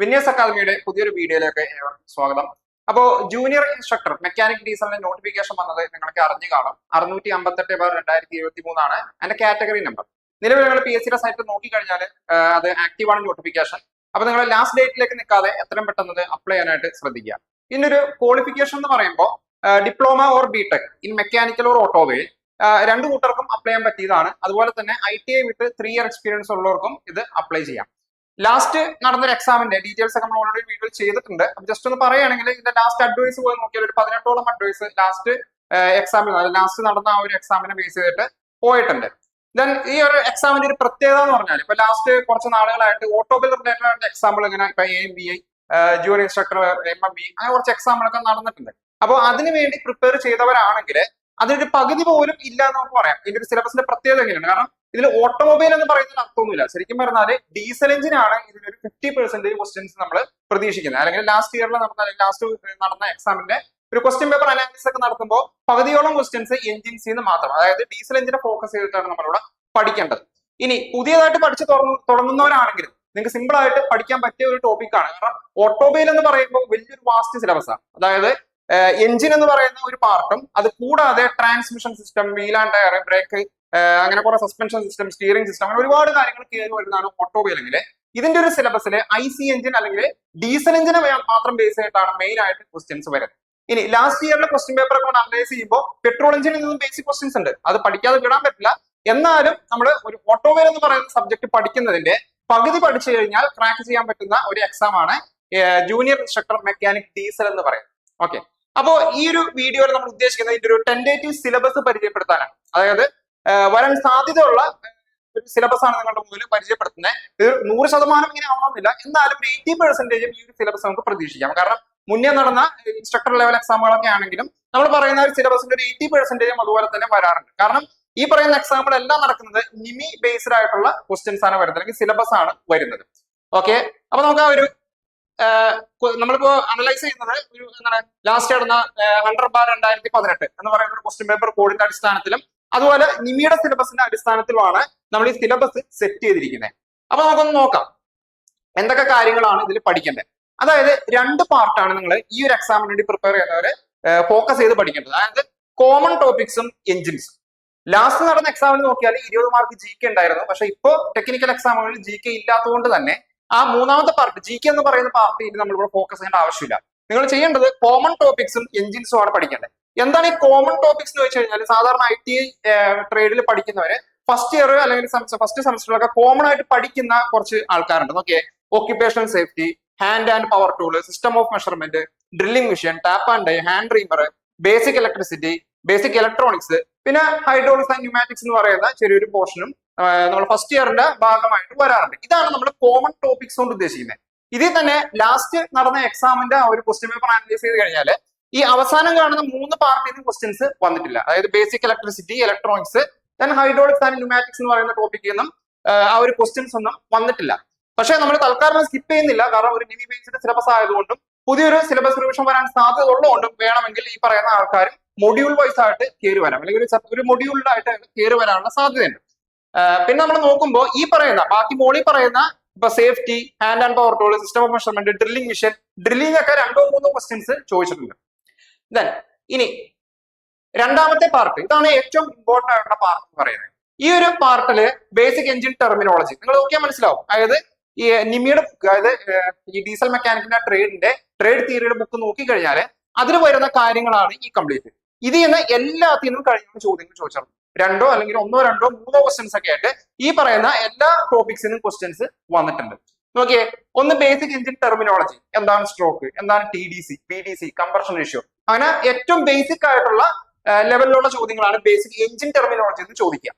വിന്യാസ് അക്കാദമിയുടെ പുതിയൊരു വീഡിയോയിലേക്ക് ഏവർക്കും സ്വാഗതം. അപ്പോ ജൂനിയർ ഇൻസ്ട്രക്ടർ മെക്കാനിക് ഡീസലിന്റെ നോട്ടിഫിക്കേഷൻ വന്നത് നിങ്ങൾക്ക് അറിഞ്ഞു കാണും. അറുന്നൂറ്റി അമ്പത്തെട്ട് ബാർ രണ്ടായിരത്തി ഇരുപത്തി മൂന്നാണ് അതിന്റെ കാറ്റഗറി നമ്പർ നിലവിൽ നിങ്ങൾ പി എസ് സിയുടെ സൈറ്റ് നോക്കിക്കഴിഞ്ഞാൽ അത് ആക്റ്റീവ് ആണ് നോട്ടിഫിക്കേഷൻ അപ്പൊ നിങ്ങൾ ലാസ്റ്റ് ഡേറ്റിലേക്ക് നിൽക്കാതെ എത്രയും പെട്ടെന്ന് അപ്ലൈ ചെയ്യാനായിട്ട് ശ്രദ്ധിക്കുക. ഇന്നൊരു ക്വാളിഫിക്കേഷൻ എന്ന് പറയുമ്പോൾ diploma or BTech in mechanical or ഓട്ടോവേ രണ്ടു കൂട്ടർക്കും അപ്ലൈ ചെയ്യാൻ പറ്റിയതാണ്. അതുപോലെ തന്നെ ഐ ടി ഐ വിട്ട് ത്രീ ഇയർ എക്സ്പീരിയൻസ് ഉള്ളവർക്കും ഇത് അപ്ലൈ ചെയ്യാം. ലാസ്റ്റ് നടന്നൊരു എക്സാമിന്റെ ഡീറ്റെയിൽസ് ഒക്കെ നമ്മൾ ഓൾറെഡി വീഡിയോ ചെയ്തിട്ടുണ്ട്. ജസ്റ്റ് ഒന്ന് പറയുകയാണെങ്കിൽ ഇതിന്റെ ലാസ്റ്റ് അഡ്വൈസ് പോയി നോക്കിയാൽ ഒരു പതിനെട്ടോളം അഡ്വൈസ് ലാസ്റ്റ് എക്സാമിൽ ലാസ്റ്റ് നടന്ന ആ ഒരു എക്സാമിനെ ബേസ് ചെയ്തിട്ട് പോയിട്ടുണ്ട്. ദെൻ ഈ ഒരു എക്സാമിന്റെ ഒരു പ്രത്യേകത എന്ന് പറഞ്ഞാൽ ഇപ്പൊ ലാസ്റ്റ് കുറച്ച് നാളുകളായിട്ട് ഓട്ടോബിൽ റിലേറ്റഡ് ആയിട്ട് എക്സാമ്പിൾ ഇങ്ങനെ ഇപ്പൊ A M B I junior instructor M M B അങ്ങനെ കുറച്ച് എക്സാമ്പിളൊക്കെ നടന്നിട്ടുണ്ട്. അപ്പോൾ അതിന് വേണ്ടി പ്രിപ്പയർ ചെയ്തവരാണെങ്കിൽ അതിനൊരു പകുതി പോലും ഇല്ല എന്ന് നമുക്ക് പറയാം. ഇതിന്റെ ഒരു സിലബസിന്റെ പ്രത്യേകത എങ്ങനെയാണ്? കാരണം ഇതിൽ ഓട്ടോമൊബൈൽ എന്ന് പറയുന്നതിന് അർത്ഥമൊന്നുമില്ല. ശരിക്കും പറഞ്ഞാൽ ഡീസൽ എഞ്ചിനാണ് ഇതിലൊരു ഫിഫ്റ്റി പെർസെന്റേജ് ക്വസ്റ്റ്യൻസ് നമ്മൾ പ്രതീക്ഷിക്കുന്നത്. അല്ലെങ്കിൽ ലാസ്റ്റ് ഇയറിൽ നമുക്ക് ലാസ്റ്റ് നടന്ന എക്സാമിന്റെ ഒരു ക്വസ്റ്റ്യൻ പേപ്പർ അനാലിസിസ് ഒക്കെ നടത്തുമ്പോൾ പകുതിയോളം ക്വസ്റ്റ്യൻസ് എഞ്ചിൻസിൽ നിന്ന് മാത്രം അതായത് ഡീസൽ എഞ്ചിനെ ഫോക്കസ് ചെയ്തിട്ടാണ് നമ്മളിവിടെ പഠിക്കേണ്ടത്. ഇനി പുതിയതായിട്ട് പഠിച്ചു തുടങ്ങുന്നവരാണെങ്കിൽ നിങ്ങൾക്ക് സിമ്പിൾ ആയിട്ട് പഠിക്കാൻ പറ്റിയ ഒരു ടോപ്പിക്കാണ് കാരണം ഓട്ടോമൊബൈൽ എന്ന് പറയുമ്പോൾ വലിയൊരു വാസ്റ്റ് സിലബസ് ആണ്. അതായത് എഞ്ചിൻ എന്ന് പറയുന്ന ഒരു പാർട്ടും അത് കൂടാതെ transmission system and tyre brake അങ്ങനെ കുറെ സസ്പെൻഷൻ സിസ്റ്റം സ്റ്റിയറിംഗ് സിസ്റ്റം അങ്ങനെ ഒരുപാട് കാര്യങ്ങൾ കയറി വരുന്നതാണ് ഓട്ടോമൊബൈലെങ്കിൽ ഇതിന്റെ ഒരു സിലബസിൽ ഐ സി എഞ്ചിൻ അല്ലെങ്കിൽ ഡീസൽ എഞ്ചിനെ മാത്രം ബേസ് ആയിട്ടാണ് മെയിൻ ആയിട്ട് ക്വസ്റ്റ്യൻസ് വരുന്നത്. ഇനി ലാസ്റ്റ് ഇയറിലെ ക്വസ്റ്റ്യൻ പേപ്പർ ഒക്കെ അനലൈസ് ചെയ്യുമ്പോൾ പെട്രോൾ എഞ്ചിനിൽ നിന്നും ബേസിക് ക്വസ്റ്റ്യൻസ് ഉണ്ട്. അത് പഠിക്കാതെ വിടാൻ പറ്റില്ല. എന്നാലും നമ്മൾ ഒരു ഓട്ടോമൊബൈൽ എന്ന് പറയുന്ന സബ്ജക്ട് പഠിക്കുന്നതിന്റെ പകുതി പഠിച്ചു കഴിഞ്ഞാൽ ക്രാക്ക് ചെയ്യാൻ പറ്റുന്ന ഒരു എക്സാം ആണ് ജൂനിയർ ഇൻസ്ട്രക്ടർ മെക്കാനിക് ഡീസൽ എന്ന് പറയുന്നത്. ഓക്കെ അപ്പോ ഈ ഒരു വീഡിയോയിൽ നമ്മൾ ഉദ്ദേശിക്കുന്നത് ഇതിന്റെ ഒരു ടെൻഡേറ്റീവ് സിലബസ് പരിചയപ്പെടുത്താനാണ്. അതായത് വരാൻ സാധ്യതയുള്ള ഒരു സിലബസ് ആണ് നിങ്ങളുടെ മുന്നിൽ പരിചയപ്പെടുത്തുന്നത്. ഇത് നൂറ് ശതമാനം ഇങ്ങനെ ആവണമെന്നില്ല. എന്നാലും ഒരു എയ്റ്റി പെർസെന്റേജും ഈ ഒരു സിലബസ് നമുക്ക് പ്രതീക്ഷിക്കാം. കാരണം മുന്നേ നടന്ന ഇൻസ്ട്രക്ടർ ലെവൽ എക്സാമുകളൊക്കെ ആണെങ്കിലും നമ്മൾ പറയുന്ന ഒരു സിലബസിന്റെ ഒരു എയ്റ്റി പെർസെന്റേജും അതുപോലെ തന്നെ വരാറുണ്ട്. കാരണം ഈ പറയുന്ന എക്സാമ്പിൾ എല്ലാം നടക്കുന്നത് നിമി ബേസ്ഡ് ആയിട്ടുള്ള ക്വസ്റ്റ്യൻസ് ആണ് വരുന്നത്. അല്ലെങ്കിൽ സിലബസ് ആണ് വരുന്നത്. ഓക്കെ അപ്പൊ നമുക്ക് ആ ഒരു നമ്മളിപ്പോ അനലൈസ് ചെയ്യുന്നത് ഒരു എന്താണ് ലാസ്റ്റ് നടന്ന ഹൺഡ്രഡ് ബാർ രണ്ടായിരത്തി പതിനെട്ട് എന്ന് പറയുന്ന ഒരു ക്വസ്റ്റ്യൻ പേപ്പർ കോഡിന്റെ അടിസ്ഥാനത്തിലും അതുപോലെ നിമിയുടെ സിലബസിന്റെ അടിസ്ഥാനത്തിലുമാണ് നമ്മൾ ഈ സിലബസ് സെറ്റ് ചെയ്തിരിക്കുന്നത്. അപ്പൊ നമുക്കൊന്ന് നോക്കാം. എന്തൊക്കെ കാര്യങ്ങളാണ് ഇതിൽ പഠിക്കേണ്ടത്? അതായത് രണ്ട് പാർട്ടാണ് നിങ്ങൾ ഈ ഒരു എക്സാമിന് വേണ്ടി പ്രിപ്പയർ ചെയ്യുന്നവര് ഫോക്കസ് ചെയ്ത് പഠിക്കേണ്ടത്. അതായത് കോമൺ ടോപ്പിക്സും എഞ്ചിൻസും ലാസ്റ്റ് നടന്ന എക്സാമിൽ നോക്കിയാൽ ഇരുപത് മാർക്ക് ജി കെ ഉണ്ടായിരുന്നു. പക്ഷെ ഇപ്പോ ടെക്നിക്കൽ എക്സാമുകളിൽ ജി കെ ഇല്ലാത്തതുകൊണ്ട് തന്നെ ആ മൂന്നാമത്തെ പാർട്ട് ജി കെ എന്ന് പറയുന്ന പാർട്ടിയിൽ നമ്മൾ ഇവിടെ ഫോക്കസ് ചെയ്യേണ്ട ആവശ്യമില്ല. നിങ്ങൾ ചെയ്യേണ്ടത് കോമൺ ടോപ്പിക്സും എഞ്ചിൻസും ആണ് പഠിക്കേണ്ടത്. എന്താണ് ഈ കോമൺ ടോപ്പിക്സ് എന്ന് വെച്ച് കഴിഞ്ഞാൽ സാധാരണ ഐ ടി ട്രേഡിൽ പഠിക്കുന്നവര് ഫസ്റ്റ് ഇയർ അല്ലെങ്കിൽ ഫസ്റ്റ് സെമസ്റ്ററിലൊക്കെ കോമൺ ആയിട്ട് പഠിക്കുന്ന കുറച്ച് ആൾക്കാരുണ്ട്. Okay occupational safety hand and power tool system of measurement drilling machine tap and die hand reamer basic electricity basic electronics പിന്നെ ഹൈഡ്രോളിക്സ് ആൻഡ് ന്യൂമാറ്റിക്സ് എന്ന് പറയുന്ന ചെറിയൊരു പോർഷനും നമ്മൾ ഫസ്റ്റ് ഇയറിന്റെ ഭാഗമായിട്ട് വരാറുണ്ട്. ഇതാണ് നമ്മൾ കോമൺ ടോപ്പിക്സ് കൊണ്ട് ഉദ്ദേശിക്കുന്നത് ഇതിൽ തന്നെ ലാസ്റ്റ് നടന്ന എക്സാമിന്റെ ആ ഒരു ക്വസ്റ്റ്യൻ പേപ്പർ അനലൈസ് ചെയ്ത് കഴിഞ്ഞാൽ ഈ അവസാനം കാണുന്ന മൂന്ന് പാർട്ടിയിൽ ക്വസ്റ്റ്യൻസ് വന്നിട്ടില്ല. അതായത് basic electricity electronics then hydraulics and pneumatics എന്ന് പറയുന്ന ടോപ്പിക്കിൽ നിന്നും ആ ഒരു ക്വസ്റ്റ്യൻസ് ഒന്നും വന്നിട്ടില്ല. പക്ഷേ നമ്മൾ തൽക്കാലം സ്കിപ്പ് ചെയ്യുന്നില്ല. കാരണം ഒരു നിവി ബേസ്ഡ് സിലബസ് ആയതുകൊണ്ടും പുതിയൊരു സിലബസ് റിവിഷൻ വരാൻ സാധ്യത ഉള്ളതുകൊണ്ടും വേണമെങ്കിൽ ഈ പറയുന്ന ആൾക്കാരും മൊഡ്യൂൾ വൈസ് ആയിട്ട് കയറി വരാം. അല്ലെങ്കിൽ ഒരു മൊഡ്യൂളിലായിട്ട് കയറി വരാനുള്ള സാധ്യതയുണ്ട്. പിന്നെ നമ്മൾ നോക്കുമ്പോൾ ഈ പറയുന്ന ബാക്കി മോളി പറയുന്ന ഇപ്പൊ safety hand and power tool system of measurement drilling machine drilling ഒക്കെ രണ്ടോ മൂന്നോ ക്വസ്റ്റ്യൻസ് ചോദിച്ചിട്ടുണ്ട്. ദെൻ ഇനി രണ്ടാമത്തെ പാർട്ട് ഇതാണ് ഏറ്റവും ഇമ്പോർട്ടന്റ് ആയിട്ടുള്ള പാർട്ട് എന്ന് പറയുന്നത്. ഈ ഒരു പാർട്ടിൽ ബേസിക് എഞ്ചിൻ ടെർമിനോളജി നിങ്ങൾ നോക്കിയാൽ മനസ്സിലാവും. അതായത് ഈ നിമിയുടെ ബുക്ക് അതായത് ഈ ഡീസൽ മെക്കാനിക്കിന്റെ ട്രേഡിന്റെ ട്രേഡ് തിയറിയുടെ ബുക്ക് നോക്കി കഴിഞ്ഞാൽ അതിൽ വരുന്ന കാര്യങ്ങളാണ് ഈ കംപ്ലീറ്റ് ഇതിൽ നിന്ന് എല്ലാത്തിനും കഴിഞ്ഞ ചോദ്യങ്ങൾ ചോദിച്ചാൽ രണ്ടോ അല്ലെങ്കിൽ ഒന്നോ രണ്ടോ മൂന്നോ ക്വസ്റ്റ്യൻസ് ഒക്കെ ആയിട്ട് ഈ പറയുന്ന എല്ലാ ടോപ്പിക്സിനും ക്വസ്റ്റ്യൻസ് വന്നിട്ടുണ്ട്. നോക്കിയേ ഒന്ന് ബേസിക് എഞ്ചിൻ ടെർമിനോളജി എന്താണ് സ്ട്രോക്ക് എന്താണ് T D C P D C compression ratio അങ്ങനെ ഏറ്റവും ബേസിക് ആയിട്ടുള്ള ലെവലിലുള്ള ചോദ്യങ്ങളാണ് ബേസിക് എഞ്ചിൻ ടെർമിനോളജി എന്ന് ചോദിക്കുക.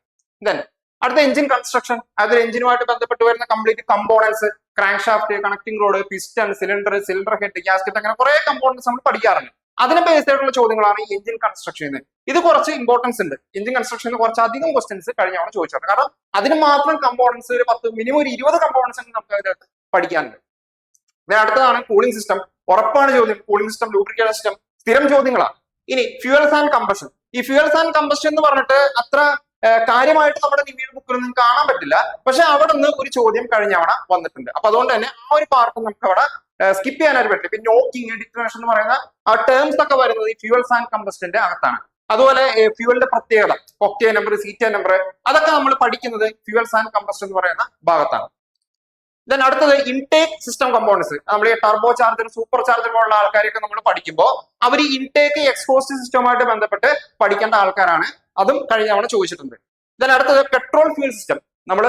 ദെൻ അടുത്ത എഞ്ചിൻ കൺസ്ട്രക്ഷൻ അതിൽ എഞ്ചിനുമായിട്ട് ബന്ധപ്പെട്ട് വരുന്ന complete components crankshaft connecting rod piston cylinder cylinder head gasket അങ്ങനെ കുറെ കമ്പോണൻസ് നമ്മൾ പഠിക്കാറുണ്ട്. അതിനെ ബേസ് ആയിട്ടുള്ള ചോദ്യങ്ങളാണ് ഈ എഞ്ചിൻ കൺസ്ട്രക്ഷൻ ഇത് കുറച്ച് ഇമ്പോർട്ടൻസ് ഉണ്ട്. എഞ്ചിൻ കൺസ്ട്രക്ഷൻ കുറച്ച് അധികം ക്വസ്റ്റൻസ് കഴിഞ്ഞ ചോദിച്ചിട്ടുണ്ട് കാരണം അതിന് മാത്രം കമ്പോണൻസ് ഒരു പത്ത് മിനിമം ഒരു ഇരുപത് കമ്പോണൻസ് നമുക്ക് അതിനകത്ത് പഠിക്കാനുണ്ട്. അടുത്തതാണ് കൂളിംഗ് സിസ്റ്റം ഉറപ്പാണ് ചോദ്യം. കൂളിംഗ് സിസ്റ്റം ലൂബ്രിക്കേഷൻ സിസ്റ്റം സ്ഥിരം ചോദ്യങ്ങളാണ്. ഇനി ഫ്യൂവൽസ് ആൻഡ് കമ്പഷൻ ഈ ഫ്യൂവൽസ് ആൻഡ് കമ്പഷൻ എന്ന് പറഞ്ഞിട്ട് അത്ര കാര്യമായിട്ട് നമ്മുടെ നിവിയുടെ നിന്ന് കാണാൻ പറ്റില്ല. പക്ഷെ അവിടെ നിന്ന് ഒരു ചോദ്യം കഴിഞ്ഞ അവിടെ വന്നിട്ടുണ്ട്. അപ്പൊ അതുകൊണ്ട് തന്നെ ആ ഒരു പാർട്ട് നമുക്ക് അവിടെ സ്കിപ്പ് ചെയ്യാനായിട്ട് പറ്റില്ല. പിന്നെ നോക്കിങ് ഡിറ്ററേഷൻ എന്ന് പറയുന്ന ആ ടേംസ് ഒക്കെ വരുന്നത് ഈ ഫ്യൂവൽസ് ആൻഡ് കമ്പസ്റ്റിന്റെ അകത്താണ്. അതുപോലെ ഫ്യൂവലിന്റെ പ്രത്യേകത ഒക്ടേ നമ്പർ സീറ്റ നമ്പർ അതൊക്കെ നമ്മൾ പഠിക്കുന്നത് ഫ്യൂവൽസ് ആൻഡ് കമ്പസ്റ്റ് എന്ന് പറയുന്ന ഭാഗത്താണ്. ദെൻ അടുത്തത് ഇൻടേക്ക് സിസ്റ്റം കമ്പോണൻസ് നമ്മൾ ഈ ടർബോ ചാർജർ സൂപ്പർ ചാർജർ പോലുള്ള ആൾക്കാരെയൊക്കെ നമ്മൾ പഠിക്കുമ്പോൾ അവർ ഇൻടേക്ക് എക്സ്പോസ്റ്റ് സിസ്റ്റമായിട്ട് ബന്ധപ്പെട്ട് പഠിക്കേണ്ട ആൾക്കാരാണ്. അതും കഴിഞ്ഞ തവണ ചോദിച്ചിട്ടുണ്ട്. ദെൻ അടുത്തത് പെട്രോൾ ഫ്യൂൽ സിസ്റ്റം നമ്മൾ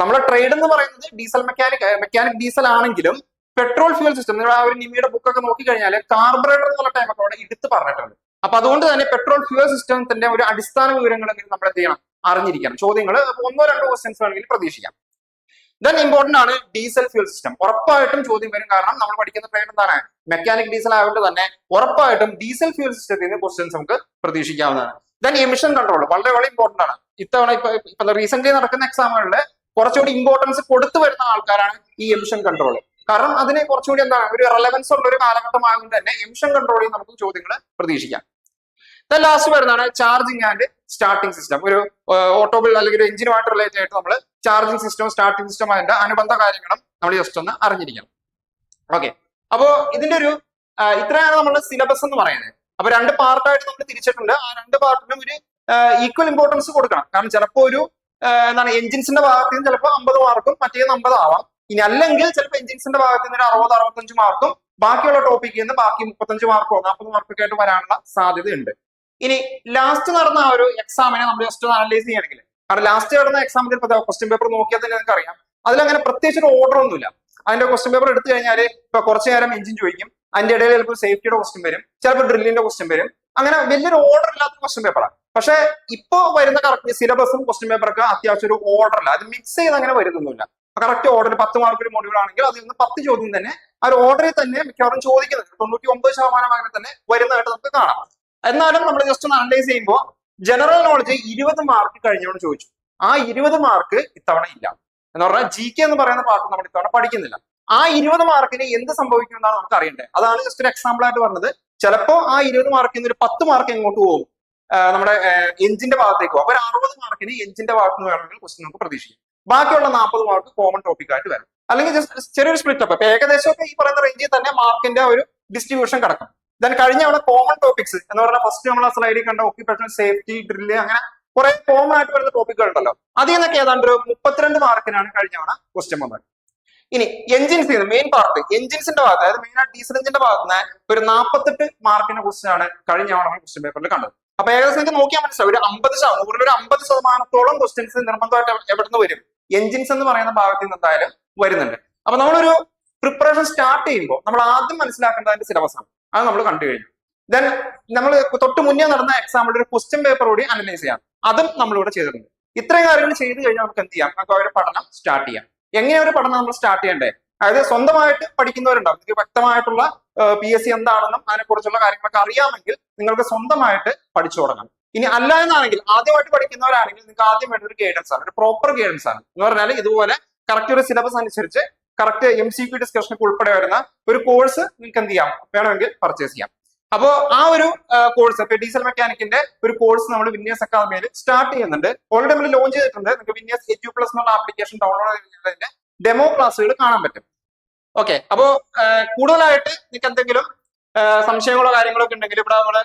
നമ്മളെ ട്രേഡ് എന്ന് പറയുന്നത് ഡീസൽ മെക്കാനിക് മെക്കാനിക് ഡീസൽ ആണെങ്കിലും പെട്രോൾ ഫ്യൂൽ സിസ്റ്റം നിങ്ങൾ ആ ഒരു നിമിയുടെ ബുക്കൊക്കെ നോക്കി കഴിഞ്ഞാൽ കാർബറേറ്റർ എന്നുള്ള ടൈം ഒക്കെ അവിടെ എടുത്ത് പറഞ്ഞിട്ടുണ്ട്. അപ്പൊ അതുകൊണ്ട് തന്നെ പെട്രോൾ ഫ്യൂൽ സിസ്റ്റത്തിന്റെ ഒരു അടിസ്ഥാന വിവരങ്ങളെങ്കിലും നമ്മൾ എന്ത് ചെയ്യണം അറിഞ്ഞിരിക്കണം. ചോദ്യങ്ങൾ ഒന്നോ രണ്ടോ ക്വസ്റ്റ്യൻസ് വേണമെങ്കിൽ പ്രതീക്ഷിക്കാം. ദെൻ ഇമ്പോർട്ടന്റ് ആണ് ഡീസൽ ഫ്യൂൽ സിസ്റ്റം ഉറപ്പായിട്ടും ചോദ്യം വരും. കാരണം നമ്മൾ പഠിക്കുന്ന പേര് എന്താണ്? മെക്കാനിക് ഡീസൽ ആയതുകൊണ്ട് തന്നെ ഉറപ്പായിട്ടും ഡീസൽ ഫ്യൂൽ സിസ്റ്റത്തിൽ നിന്ന് ക്വസ്റ്റ്യൻസ് നമുക്ക് പ്രതീക്ഷിക്കാവുന്നതാണ്. ദെൻ എമിഷൻ കൺട്രോൾ വളരെ വളരെ ഇമ്പോർട്ടന്റ് ആണ്. ഇത്തവണ ഇപ്പൊ ഇപ്പൊ റീസെന്റ് നടക്കുന്ന എക്സാമുകളിൽ കുറച്ചുകൂടി ഇമ്പോർട്ടൻസ് കൊടുത്തു വരുന്ന ആൾക്കാരാണ് ഈ എമിഷൻ കൺട്രോൾ കാരണം അതിന് കുറച്ചുകൂടി എന്താണ്? ഒരു റെലവൻസ് ഉള്ള ഒരു കാലഘട്ടമായതുകൊണ്ട് തന്നെ എമിഷൻ കൺട്രോളിൽ നമുക്ക് ചോദ്യങ്ങൾ പ്രതീക്ഷിക്കാം. ദെൻ ലാസ്റ്റ് വരുന്നതാണ് ചാർജിങ് ആൻഡ് സ്റ്റാർട്ടിംഗ് സിസ്റ്റം ഒരു ഓട്ടോബിൾ അല്ലെങ്കിൽ ഒരു എഞ്ചിനുമായിട്ട് റിലേറ്റ് ആയിട്ട് നമ്മൾ ചാർജിംഗ് സിസ്റ്റം സ്റ്റാർട്ടിംഗ് സിസ്റ്റം അതിന്റെ അനുബന്ധ കാര്യങ്ങളും നമ്മൾ ജസ്റ്റ് ഒന്ന് അറിഞ്ഞിരിക്കണം. ഓക്കെ അപ്പോ ഇതിന്റെ ഒരു ഇത്രയാണ് നമ്മുടെ സിലബസ് എന്ന് പറയുന്നത്. അപ്പൊ രണ്ട് പാർട്ടായിട്ട് നമ്മൾ തിരിച്ചിട്ടുണ്ട്. ആ രണ്ട് പാർട്ടിനും ഒരു ഈക്വൽ ഇമ്പോർട്ടൻസ് കൊടുക്കണം. കാരണം ചിലപ്പോൾ ഒരു എന്താണ് എഞ്ചിൻസിന്റെ ഭാഗത്ത് നിന്ന് ചിലപ്പോൾ അമ്പത് മാർക്കും മറ്റേന്ന് അമ്പത് ആവാം. ഇനി അല്ലെങ്കിൽ ചിലപ്പോൾ എഞ്ചിൻസിന്റെ ഭാഗത്ത് നിന്ന് ഒരു അറുപത് അറുപത്തഞ്ച് മാർക്കും ബാക്കിയുള്ള ടോപ്പിക്കിൽ നിന്ന് ബാക്കി മുപ്പത്തഞ്ച് മാർക്കോ നാൽപ്പത് മാർക്കൊക്കെ ആയിട്ട് വരാനുള്ള സാധ്യതയുണ്ട്. ഇനി ലാസ്റ്റ് നടന്ന ഒരു എക്സാമിനെ നമ്മൾ ജസ്റ്റ് അനലൈസ് ചെയ്യണമെങ്കിൽ കാരണം ലാസ്റ്റ് നടന്ന ഇപ്പോൾ ക്വസ്റ്റ്യൻ പേപ്പർ നോക്കിയാൽ തന്നെ നിങ്ങൾക്ക് അറിയാം അതിലങ്ങനെ പ്രത്യേകിച്ച് ഒരു ഓർഡർ ഒന്നുമില്ല. അതിന്റെ ക്വസ്റ്റ്യൻ പേപ്പർ എടുത്തു കഴിഞ്ഞാൽ ഇപ്പൊ കുറച്ച് നേരം എഞ്ചിൻ ചോദിക്കും. അതിന്റെ ഇടയിൽ ചിലപ്പോൾ സേഫ്റ്റിയുടെ ക്വസ്റ്റ്യൻ വരും. ചിലപ്പോൾ ഡ്രില്ലിന്റെ ക്വസ്റ്റ്യൻ വരും. അങ്ങനെ വലിയൊരു ഓർഡർ ഇല്ലാത്ത ക്വസ്റ്റ്യൻ പേപ്പറാണ് പക്ഷെ ഇപ്പോ വരുന്ന കറക്റ്റ് സിലബസും ക്വസ്റ്റ്യൻ പേപ്പറൊക്കെ അത്യാവശ്യം ഒരു ഓർഡറില്ല അത് മിക്സ് ചെയ്ത് അങ്ങനെ വരുന്നൊന്നുമില്ല. കറക്റ്റ് ഓർഡർ പത്ത് മാർക്ക് ഒരു മൊഡ്യൂൾ ആണെങ്കിൽ അതിൽ നിന്ന് പത്ത് ചോദ്യം തന്നെ ആ ഒരു ഓർഡറിൽ തന്നെ മിക്കവാറും ചോദിക്കുന്നത് തൊണ്ണൂറ്റി ഒമ്പത് ശതമാനം അങ്ങനെ തന്നെ വരുന്നതായിട്ട് നമുക്ക് കാണാം. എന്നാലും നമ്മൾ ജസ്റ്റ് ഒന്ന് അനലൈസ് ചെയ്യുമ്പോൾ ജനറൽ നോളജ് ഇരുപത് മാർക്ക് കഴിഞ്ഞോണ്ട് ചോദിച്ചു. ആ ഇരുപത് മാർക്ക് ഇത്തവണ ഇല്ല. എന്ന് പറഞ്ഞാൽ ജി കെ എന്ന് പറയുന്ന പാർട്ട് നമ്മൾ ഇത്തവണ പഠിക്കുന്നില്ല. ആ ഇരുപത് മാർക്കിന് എന്ത് സംഭവിക്കും എന്നാണ് നമുക്ക് അറിയേണ്ടത് അതാണ് ജസ്റ്റ് ഒരു എക്സാമ്പിൾ ആയിട്ട് പറഞ്ഞത്. ചിലപ്പോ ആ ഇരുപത് മാർക്കിൽ നിന്ന് ഒരു പത്ത് മാർക്ക് എങ്ങോട്ട് പോകും? നമ്മുടെ എഞ്ചിന്റെ ഭാഗത്തേക്ക്. പോകും അപ്പൊ ഒരു അറുപത് മാർക്കിന് എഞ്ചിന്റെ ഭാഗത്ത് നിന്ന് വേണമെങ്കിൽ ക്വസ്റ്റ്യൻ നമുക്ക് പ്രതീക്ഷിക്കാം. ബാക്കിയുള്ള നാൽപ്പത് മാർക്ക് കോമൺ ടോപ്പിക് ആയിട്ട് വരും. അല്ലെങ്കിൽ ജസ്റ്റ് ചെറിയൊരു സ്പ്ലിറ്റ് അപ്പ് ഏകദേശം ഈ പറയുന്ന റേഞ്ചിൽ തന്നെ മാർക്കിന്റെ ഒരു ഡിസ്ട്രിബ്യൂഷൻ കിടക്കും. ദെൻ കഴിഞ്ഞ അവിടെ കോമൺ ടോപ്പിക്സ് എന്ന് പറഞ്ഞാൽ ഫസ്റ്റ് നമ്മൾ ആ സ്ലൈഡിൽ കണ്ട ഓക്യുപേഷണൽ സേഫ്റ്റി ഡ്രില്ല് അങ്ങനെ കുറെ കോമൺ ആയിട്ട് വരുന്ന ടോപ്പിക്കുകൾ ഉണ്ടല്ലോ. അതിൽ നിന്നൊക്കെ ഏതാണ്ട് ഒരു മുപ്പത്തിരണ്ട് മാർക്കിനാണ് കഴിഞ്ഞ തവണ ക്വസ്റ്റ്യൻ വന്നത്. ഇനി എഞ്ചിൻസ് മെയിൻ പാർട്ട് എഞ്ചിൻസിന്റെ ഭാഗത്ത് അതായത് മെയിൻ ആയിട്ട് ഡീസൽ എഞ്ചിന്റെ ഭാഗത്ത് നിന്ന് ഒരു നാൽപ്പത്തെട്ട് ക്വസ്റ്റ്യൻ ആണ് കഴിഞ്ഞ തവണ ക്വസ്റ്റ്യൻ പേപ്പറിൽ കണ്ടത്. അപ്പൊ ഏകദേശം നിങ്ങൾക്ക് നോക്കിയാൽ മനസ്സിലാവും. ഒരു അമ്പത് ശതമാനം ഒരു അമ്പത് ശതമാനത്തോളം ക്വസ്റ്റ്യൻസ് നിർബന്ധമായിട്ട് എവിടെ- നിന്ന് വരും. എഞ്ചിൻസ് എന്ന് പറയുന്ന ഭാഗത്ത് നിന്ന് എന്തായാലും വരുന്നുണ്ട്. അപ്പൊ നമ്മളൊരു പ്രിപ്പറേഷൻ സ്റ്റാർട്ട് ചെയ്യുമ്പോൾ നമ്മൾ ആദ്യം മനസ്സിലാക്കേണ്ടത് അതിന്റെ സിലബസ് ആണ്. അത് നമ്മൾ കണ്ടു കഴിഞ്ഞു. ദെൻ നമ്മൾ തൊട്ട് മുന്നേ നടന്ന എക്സാമ്പിൾ ഒരു ക്വസ്റ്റ്യൻ പേപ്പർ കൂടി അനലൈസ് ചെയ്യാം. അതും നമ്മളിവിടെ ചെയ്തിട്ടുണ്ട്. ഇത്രയും കാര്യങ്ങൾ ചെയ്ത് കഴിഞ്ഞാൽ നമുക്ക് എന്ത് ചെയ്യാം? നമുക്ക് അവരുടെ പഠനം സ്റ്റാർട്ട് ചെയ്യാം. എങ്ങനെ ഒരു പഠനം നമ്മൾ സ്റ്റാർട്ട് ചെയ്യണ്ടേ? അതായത് സ്വന്തമായിട്ട് പഠിക്കുന്നവരുണ്ടാവും. നിങ്ങൾക്ക് വ്യക്തമായിട്ടുള്ള പി എസ് സി എന്താണെന്നും അതിനെക്കുറിച്ചുള്ള കാര്യങ്ങളൊക്കെ അറിയാമെങ്കിൽ നിങ്ങൾക്ക് സ്വന്തമായിട്ട് പഠിച്ചു തുടങ്ങാം. ഇനി അല്ല എന്നാണെങ്കിൽ ആദ്യമായിട്ട് പഠിക്കുന്നവരാണെങ്കിൽ നിങ്ങൾക്ക് ആദ്യം വേണ്ട ഒരു ഗൈഡൻസ് ആണ്. ഒരു പ്രോപ്പർ ഗൈഡൻസ് ആണ്. എന്ന് പറഞ്ഞാൽ ഇതുപോലെ കറക്റ്റ് ഒരു സിലബസ് അനുസരിച്ച് കറക്റ്റ് എം സി ക്യു ഡിസ്കഷനൊക്കെ ഉൾപ്പെടെ വരുന്ന ഒരു കോഴ്സ് നിങ്ങൾക്ക് എന്ത് ചെയ്യാം? വേണമെങ്കിൽ പർച്ചേസ് ചെയ്യാം. അപ്പോ ആ ഒരു കോഴ്സ് ഇപ്പൊ ഡീസൽ മെക്കാനിക്കിന്റെ ഒരു കോഴ്സ് നമ്മൾ വിന്യാസ് അക്കാദമിയിൽ സ്റ്റാർട്ട് ചെയ്യുന്നുണ്ട്. ഓൾറെഡി നമ്മൾ ലോഞ്ച് ചെയ്തിട്ടുണ്ട്. നിങ്ങൾക്ക് വിന്യാസ് യു പ്ലസ് എന്നുള്ള ആപ്ലിക്കേഷൻ ഡൗൺലോഡ് ചെയ്തതിന്റെ ഡെമോ ക്ലാസ്സുകൾ കാണാൻ പറ്റും. ഓക്കെ അപ്പോ കൂടുതലായിട്ട് നിങ്ങൾക്ക് എന്തെങ്കിലും സംശയങ്ങളോ കാര്യങ്ങളോ ഒക്കെ ഉണ്ടെങ്കിൽ ഇവിടെ നമ്മൾ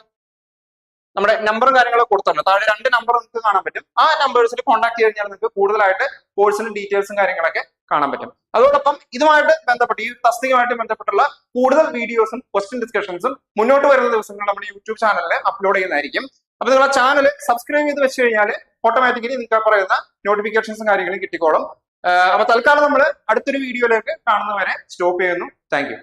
നമ്മുടെ നമ്പർ കാര്യങ്ങളൊക്കെ കൊടുത്തിട്ടുണ്ട്. താഴെ രണ്ട് നമ്പർ നിങ്ങൾക്ക് കാണാൻ പറ്റും. ആ നമ്പേഴ്സിൽ കോൺടാക്ട് ചെയ്ത് കഴിഞ്ഞാൽ നിങ്ങൾക്ക് കൂടുതലായിട്ട് കോഴ്സിന്റെ ഡീറ്റെയിൽസും കാര്യങ്ങളൊക്കെ കാണാൻ പറ്റും. അതോടൊപ്പം ഇതുമായിട്ട് ബന്ധപ്പെട്ട് ഈ തസ്തികമായിട്ട് ബന്ധപ്പെട്ടുള്ള കൂടുതൽ വീഡിയോസും ക്വസ്റ്റ്യൻ ഡിസ്കഷൻസും മുന്നോട്ട് വരുന്ന ദിവസങ്ങൾ നമ്മുടെ യൂട്യൂബ് ചാനലിൽ അപ്ലോഡ് ചെയ്യുന്നതായിരിക്കും. അപ്പൊ നിങ്ങൾ ചാനൽ സബ്സ്ക്രൈബ് ചെയ്ത് വെച്ച് കഴിഞ്ഞാൽ ഓട്ടോമാറ്റിക്കലി നിങ്ങൾക്ക് പറയുന്ന നോട്ടിഫിക്കേഷൻസും കാര്യങ്ങളും കിട്ടിക്കോളും. അപ്പൊ തൽക്കാലം നമ്മൾ അടുത്തൊരു വീഡിയോയിലേക്ക് കാണുന്നവരെ സ്റ്റോപ്പ് ചെയ്യുന്നു. താങ്ക്